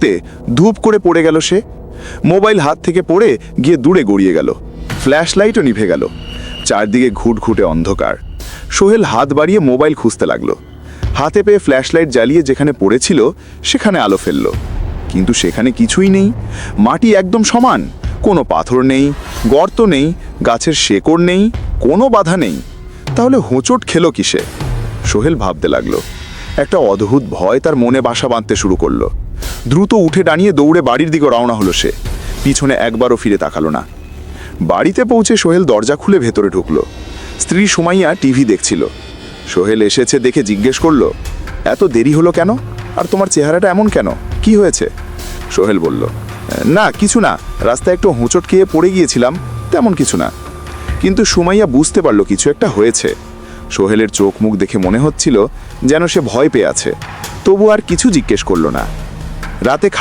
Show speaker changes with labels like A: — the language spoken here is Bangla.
A: তে ধূপ করে পড়ে গেল সে। মোবাইল হাত থেকে পড়ে গিয়ে দূরে গড়িয়ে গেল। ফ্ল্যাশ লাইটও নিভে গেল। চারদিকে ঘুটঘুটে অন্ধকার। সোহেল হাত বাড়িয়ে মোবাইল খুঁজতে লাগল। হাতে পেয়ে ফ্ল্যাশ লাইট জ্বালিয়ে যেখানে পড়েছিল, সেখানে আলো ফেলল। কিন্তু সেখানে কিছুই নেই। মাটি একদম সমান। কোনো পাথর নেই, গর্ত নেই, গাছের শেকড় নেই, কোনো বাধা নেই। তাহলে হোঁচট খেলো কিসে? সোহেল ভাবতে লাগল। একটা অদ্ভুত ভয় তার মনে বাসা বাঁধতে শুরু করল। দ্রুত উঠে দাঁড়িয়ে দৌড়ে বাড়ির দিকে রওনা হলো সে। পিছনে একবারও ফিরে তাকালো না। বাড়িতে পৌঁছে সোহেল দরজা খুলে ভেতরে ঢুকলো। স্ত্রী সুমাইয়া টিভি দেখছিল। সোহেল এসেছে দেখে জিজ্ঞেস করল, এত দেরি হলো কেন? আর তোমার চেহারাটা এমন কেন? কি হয়েছে? সোহেল বলল, না, কিছু না। রাস্তায় একটু হোঁচট খেয়ে পড়ে গিয়েছিলাম, তেমন কিছু না। কিন্তু সুমাইয়া বুঝতে পারল কিছু একটা হয়েছে। সোহেলের চোখ মুখ দেখে মনে হচ্ছিল যেন সে ভয় পেয়ে আছে। তবু আর কিছু জিজ্ঞেস করল না। রাতে